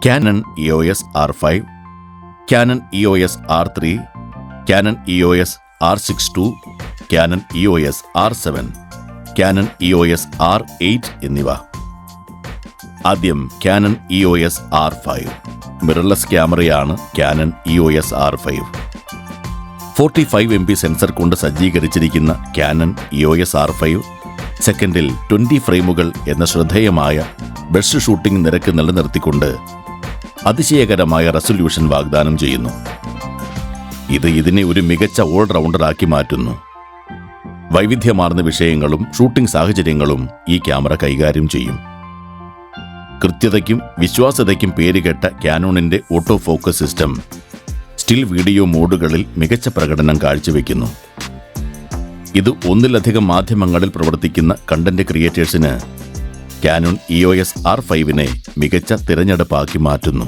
Canon EOS R5, Canon EOS R3, Canon EOS R6 II, Canon EOS R7, Canon EOS R8 എന്നിവ. ആദ്യം Canon E O S R five mirrorless ക്യാമറയാണ് Canon E O S R five forty five M P sensor കൊണ്ട് സജ്ജീകരിച്ചിരിക്കുന്ന Canon E O S R five സെക്കൻഡിൽ twenty ഫ്രെയിമുകൾ എന്ന ശ്രദ്ധേയമായ best shooting നിരക്ക് നിലനിർത്തിക്കൊണ്ട് അതിശയകരമായ റെസൊല്യൂഷൻ വാഗ്ദാനം ചെയ്യുന്നു. ഇത് ഇതിനെ ഒരു മികച്ച ഓൾറൗണ്ടറാക്കി മാറ്റുന്നു. വൈവിധ്യമാർന്ന വിഷയങ്ങളും ഷൂട്ടിംഗ് സാഹചര്യങ്ങളും ഈ ക്യാമറ കൈകാര്യം ചെയ്യും. കൃത്യതയ്ക്കും വിശ്വാസ്യതയ്ക്കും പേരുകെട്ട ക്യാനോണിന്റെ auto focus system still video മോഡുകളിൽ മികച്ച പ്രകടനം കാഴ്ചവെക്കുന്നു. ഇത് ഒന്നിലധികം മാധ്യമങ്ങളിൽ പ്രവർത്തിക്കുന്ന കണ്ടന്റ് ക്രിയേറ്റേഴ്സിന് കാനോൺ എസ് ആർ ഫൈവിനെ മികച്ച തിരഞ്ഞെടുപ്പാക്കി മാറ്റുന്നു.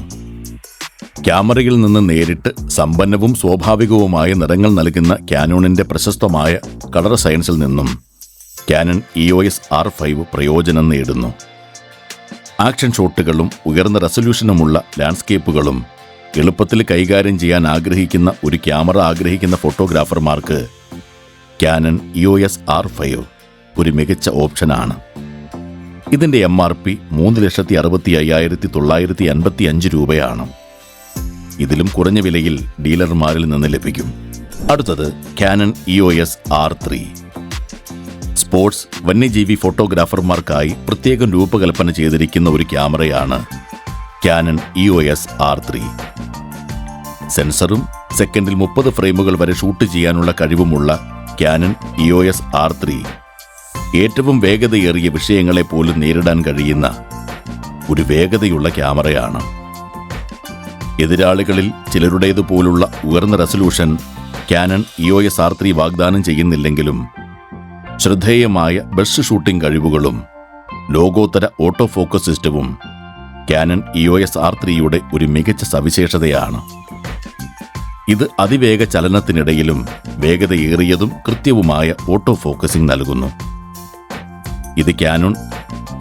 ക്യാമറയിൽ നിന്ന് നേരിട്ട് സമ്പന്നവും സ്വാഭാവികവുമായ നിറങ്ങൾ നൽകുന്ന കാനോണിന്റെ പ്രശസ്തമായ കളർ സയൻസിൽ നിന്നും കാനൺ എസ് ആർ ഫൈവ് പ്രയോജനം നേടുന്നു. ആക്ഷൻ ഷോട്ടുകളും ഉയർന്ന റെസൊല്യൂഷനുമുള്ള ലാൻഡ്സ്കേപ്പുകളും എളുപ്പത്തിൽ കൈകാര്യം ചെയ്യാൻ ആഗ്രഹിക്കുന്ന ഒരു ക്യാമറ ആഗ്രഹിക്കുന്ന ഫോട്ടോഗ്രാഫർമാർക്ക് കാനൺ എസ് ആർ ഫൈവ് ഒരു മികച്ച ഓപ്ഷനാണ്. ഇതിന്റെ എം ആർ പി മൂന്ന് ലക്ഷത്തി അറുപത്തി അയ്യായിരത്തി തൊള്ളായിരത്തി അൻപത്തി അഞ്ച് രൂപയാണ്. ഇതിലും കുറഞ്ഞ വിലയിൽ ഡീലർമാരിൽ നിന്ന് ലഭിക്കും. അടുത്തത് Canon E O S R three sports വന്യജീവി ഫോട്ടോഗ്രാഫർമാർക്കായി പ്രത്യേകം രൂപകൽപ്പന ചെയ്തിരിക്കുന്ന ഒരു ക്യാമറയാണ് Canon E O S R three സെൻസറും സെക്കൻഡിൽ മുപ്പത് ഫ്രെയിമുകൾ വരെ ഷൂട്ട് ചെയ്യാനുള്ള കഴിവുമുള്ള Canon E O S R three ഏറ്റവും വേഗതയേറിയ വിഷയങ്ങളെ പോലും നേരിടാൻ കഴിയുന്ന ഒരു വേഗതയുള്ള ക്യാമറയാണ്. എതിരാളികളിൽ ചിലരുടേതുപോലുള്ള ഉയർന്ന resolution E O S R three വാഗ്ദാനം ചെയ്യുന്നില്ലെങ്കിലും ശ്രദ്ധേയമായ ബസ് ഷൂട്ടിംഗ് കഴിവുകളും ലോകോത്തര ഓട്ടോ ഫോക്കസ് സിസ്റ്റവും കാനൺ ഇഒഎസ് ആർ ത്രീയുടെ ഒരു മികച്ച സവിശേഷതയാണ്. ഇത് അതിവേഗ ചലനത്തിനിടയിലും വേഗതയേറിയതും കൃത്യവുമായ ഓട്ടോ ഫോക്കസിംഗ് നൽകുന്നു. ഇത് Canon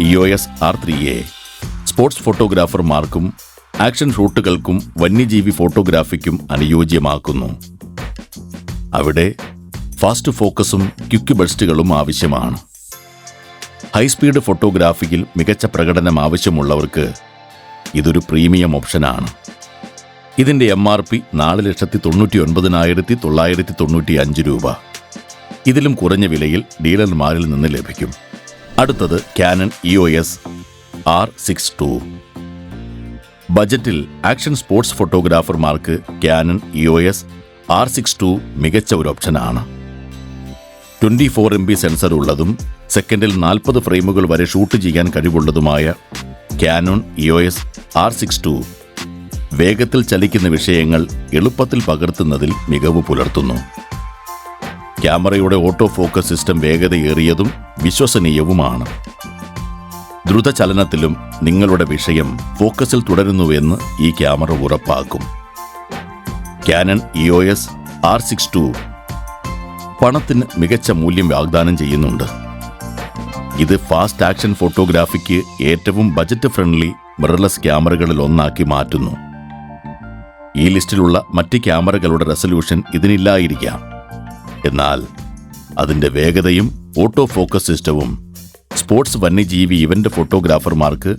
E O S R three A sports ഫോട്ടോഗ്രാഫർമാർക്കും action ഷൂട്ടുകൾക്കും വന്യജീവി ഫോട്ടോഗ്രാഫിക്കും അനുയോജ്യമാക്കുന്നു. അവിടെ ഫാസ്റ്റ് ഫോക്കസും ക്യുക്ക് ബസ്റ്റുകളും ആവശ്യമാണ്. ഹൈസ്പീഡ് ഫോട്ടോഗ്രാഫിയിൽ മികച്ച പ്രകടനം ആവശ്യമുള്ളവർക്ക് ഇതൊരു പ്രീമിയം ഓപ്ഷനാണ്. ഇതിന്റെ എം ആർ പി നാല് ലക്ഷത്തി തൊണ്ണൂറ്റി ഒൻപതിനായിരത്തി തൊള്ളായിരത്തി തൊണ്ണൂറ്റി അഞ്ച് രൂപ. ഇതിലും കുറഞ്ഞ വിലയിൽ ഡീലർമാരിൽ നിന്ന് ലഭിക്കും. അടുത്തത് Canon E O S R six two ബജറ്റിൽ action sports ഫോട്ടോഗ്രാഫർമാർക്ക് Canon E O S R six two മികച്ച ഒരു ഓപ്ഷനാണ്. Twenty four M P sensor ഉള്ളതും സെക്കൻഡിൽ നാൽപ്പത് ഫ്രെയിമുകൾ വരെ ഷൂട്ട് ചെയ്യാൻ കഴിവുള്ളതുമായ Canon E O S R six two വേഗത്തിൽ ചലിക്കുന്ന വിഷയങ്ങൾ എളുപ്പത്തിൽ പകർത്തുന്നതിൽ മികവ് പുലർത്തുന്നു. ക്യാമറയുടെ ഓട്ടോ ഫോക്കസ് സിസ്റ്റം വേഗതയേറിയതും വിശ്വസനീയവുമാണ്. ദ്രുതചലനത്തിലും നിങ്ങളുടെ വിഷയം ഫോക്കസിൽ തുടരുന്നുവെന്ന് ഈ ക്യാമറ ഉറപ്പാക്കും. Canon EOS R six two പണത്തിന് മികച്ച മൂല്യം വാഗ്ദാനം ചെയ്യുന്നുണ്ട്. ഇത് ഫാസ്റ്റ് ആക്ഷൻ ഫോട്ടോഗ്രാഫിക്ക് ഏറ്റവും ബജറ്റ് ഫ്രണ്ട്ലി മിറർലെസ് ക്യാമറകളിൽ ഒന്നാക്കി മാറ്റുന്നു. ഈ ലിസ്റ്റിലുള്ള മറ്റ് ക്യാമറകളുടെ റെസല്യൂഷൻ ഇതിനില്ലായിരിക്കാം. എന്നാൽ അതിന്റെ വേഗതയും ഓട്ടോ ഫോക്കസ് സിസ്റ്റവും സ്പോർട്സ് വന്യജീവി ഇവന്റ് ഫോട്ടോഗ്രാഫർമാർക്ക്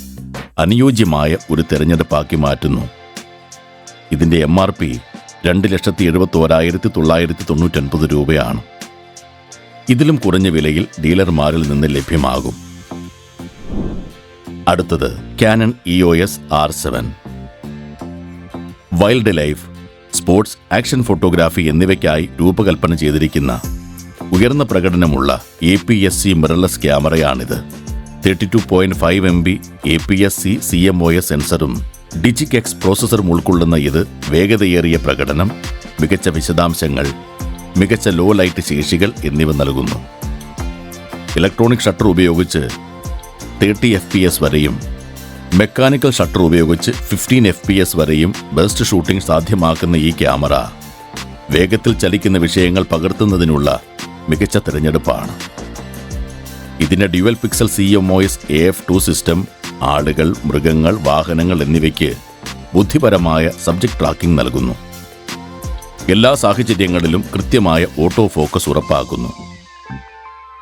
അനുയോജ്യമായ ഒരു തിരഞ്ഞെടുപ്പാക്കി മാറ്റുന്നു. ഇതിന്റെ എം ആർ പി രണ്ട് ലക്ഷത്തി എഴുപത്തി ഓരായിരത്തി തൊള്ളായിരത്തി തൊണ്ണൂറ്റൊൻപത് രൂപയാണ്. ഇതിലും കുറഞ്ഞ വിലയിൽ ഡീലർമാരിൽ നിന്ന് ലഭ്യമാകും. അടുത്തത് Canon S R seven wildlife sports action photography എന്നിവയ്ക്കായി രൂപകൽപ്പന ചെയ്തിരിക്കുന്ന ഉയർന്ന പ്രകടനമുള്ള A P S C mirrorless ക്യാമറയാണിത്. Thirty two point five M P A P S C C M O S സെൻസറും DIGIC X പ്രോസസറും ഉൾക്കൊള്ളുന്ന ഇത് വേഗതയേറിയ പ്രകടനം മികച്ച വിശദാംശങ്ങൾ മികച്ച ലോ ലൈറ്റ് ശേഷികൾ എന്നിവ നൽകുന്നു. ഇലക്ട്രോണിക് ഷട്ടർ ഉപയോഗിച്ച് തേർട്ടി എഫ് പി എസ് വരെയും മെക്കാനിക്കൽ ഷട്ടർ ഉപയോഗിച്ച് ഫിഫ്റ്റീൻ എഫ് പി എസ് വരെയും ബെസ്റ്റ് ഷൂട്ടിംഗ് സാധ്യമാക്കുന്ന ഈ ക്യാമറ വേഗത്തിൽ ചലിക്കുന്ന വിഷയങ്ങൾ പകർത്തുന്നതിനുള്ള മികച്ച തിരഞ്ഞെടുപ്പാണ്. ഇതിന്റെ dual pixel C M O S A F two system ആളുകൾ മൃഗങ്ങൾ വാഹനങ്ങൾ എന്നിവയ്ക്ക് ബുദ്ധിപരമായ സബ്ജക്ട് ട്രാക്കിംഗ് നൽകുന്നു. എല്ലാ സാഹചര്യങ്ങളിലും കൃത്യമായ ഓട്ടോ ഫോക്കസ് ഉറപ്പാക്കുന്നു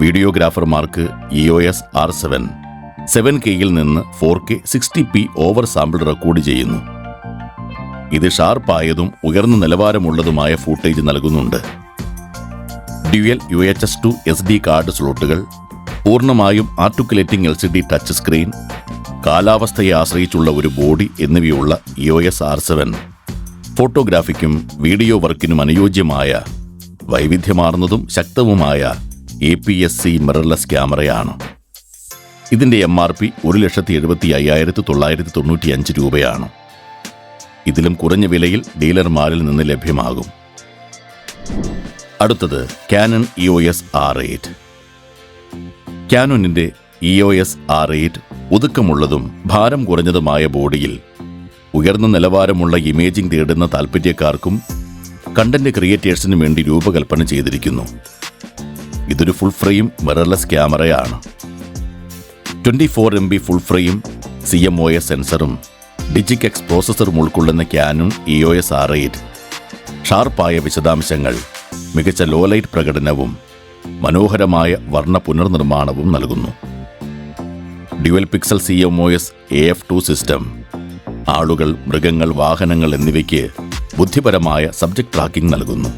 വീഡിയോഗ്രാഫർമാർക്ക് E O S R seven seven കെയിൽ നിന്ന് four K sixty P over sample record ചെയ്യുന്നു. ഇത് ഷാർപ്പായതും ഉയർന്ന നിലവാരമുള്ളതുമായ ഫൂട്ടേജ് നൽകുന്നുണ്ട്. Dual U H S two S D card slots പൂർണമായും articulating L C D touch screen കാലാവസ്ഥയെ ആശ്രയിച്ചുള്ള ഒരു ബോഡി എന്നിവയുള്ള ഇ എസ് ആർ സെവൻ. ഫോട്ടോഗ്രാഫിക്കും വീഡിയോ വർക്കിനും അനുയോജ്യമായ വൈവിധ്യമാർന്നതും ശക്തവുമായ A P S C mirrorless ക്യാമറയാണ്. ഇതിന്റെ എം ആർ പി ഒരു ലക്ഷത്തി എഴുപത്തി അയ്യായിരത്തി തൊള്ളായിരത്തി തൊണ്ണൂറ്റി അഞ്ച് രൂപയാണ്. ഇതിലും കുറഞ്ഞ വിലയിൽ ഡീലർമാരിൽ നിന്ന് ലഭ്യമാകും. അടുത്തത് Canon E O S R eight ക്യാനോനിന്റെ E O S R eight ഒതുക്കമുള്ളതും ഭാരം കുറഞ്ഞതുമായ ബോഡിയിൽ ഉയർന്ന നിലവാരമുള്ള ഇമേജിംഗ് തേടുന്ന താൽപ്പര്യക്കാർക്കും കണ്ടന്റ് ക്രിയേറ്റേഴ്സിനും വേണ്ടി രൂപകൽപ്പന ചെയ്തിരിക്കുന്നു. ഇതൊരു ഫുൾ ഫ്രെയിം മിറർലെസ് ക്യാമറയാണ് twenty four M B full frame C M O S സെൻസറും DIGIC X പ്രോസസ്സറും ഉൾക്കൊള്ളുന്ന Canon E O S R eight ഷാർപ്പായ വിശദാംശങ്ങൾ മികച്ച ലോലൈറ്റ് പ്രകടനവും മനോഹരമായ വർണ പുനർനിർമ്മാണവും നൽകുന്നു. Dual pixel C M O S A F two system ആളുകൾ മൃഗങ്ങൾ വാഹനങ്ങൾ എന്നിവയ്ക്ക് ബുദ്ധിപരമായ സബ്ജക്ട് ട്രാക്കിംഗ് നൽകുന്നു.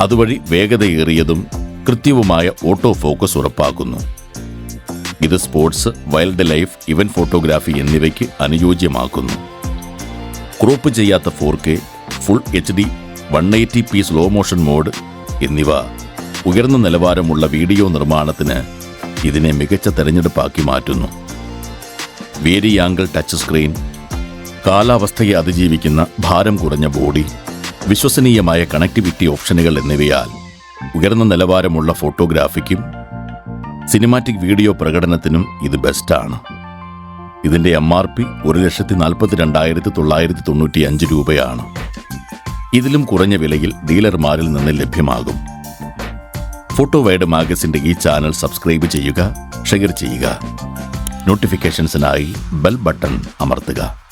അതുവഴി വേഗതയേറിയതും കൃത്യവുമായ ഓട്ടോ ഫോക്കസ് ഉറപ്പാക്കുന്നു. ഇത് sports wildlife event photography എന്നിവയ്ക്ക് അനുയോജ്യമാക്കുന്നു. ക്രോപ്പ് ചെയ്യാത്ത four K full H D one eighty P slow motion mode എന്നിവ ഉയർന്ന നിലവാരമുള്ള വീഡിയോ നിർമ്മാണത്തിന് ഇതിനെ മികച്ച തെരഞ്ഞെടുപ്പാക്കി മാറ്റുന്നു. വേരിയാങ്കിൾ ടച്ച് സ്ക്രീൻ കാലാവസ്ഥയെ അതിജീവിക്കുന്ന ഭാരം കുറഞ്ഞ ബോഡി വിശ്വസനീയമായ കണക്ടിവിറ്റി ഓപ്ഷനുകൾ എന്നിവയാൽ ഉയർന്ന നിലവാരമുള്ള ഫോട്ടോഗ്രാഫിക്കും സിനിമാറ്റിക് വീഡിയോ പ്രകടനത്തിനും ഇത് ബെസ്റ്റാണ് ഇതിന്റെ എം ആർ പി ഒരു ലക്ഷത്തി നാൽപ്പത്തി രണ്ടായിരത്തി തൊള്ളായിരത്തി തൊണ്ണൂറ്റി അഞ്ച് രൂപയാണ്. ഇതിലും കുറഞ്ഞ വിലയിൽ ഡീലർമാരിൽ നിന്ന് ലഭ്യമാകും. ഫോട്ടോ വൈഡ് മാഗസിന്റെ ഈ ചാനൽ സബ്സ്ക്രൈബ് ചെയ്യുക ഷെയർ ചെയ്യുക. നോട്ടിഫിക്കേഷൻസിനായി ബെൽ ബട്ടൺ അമർത്തുക.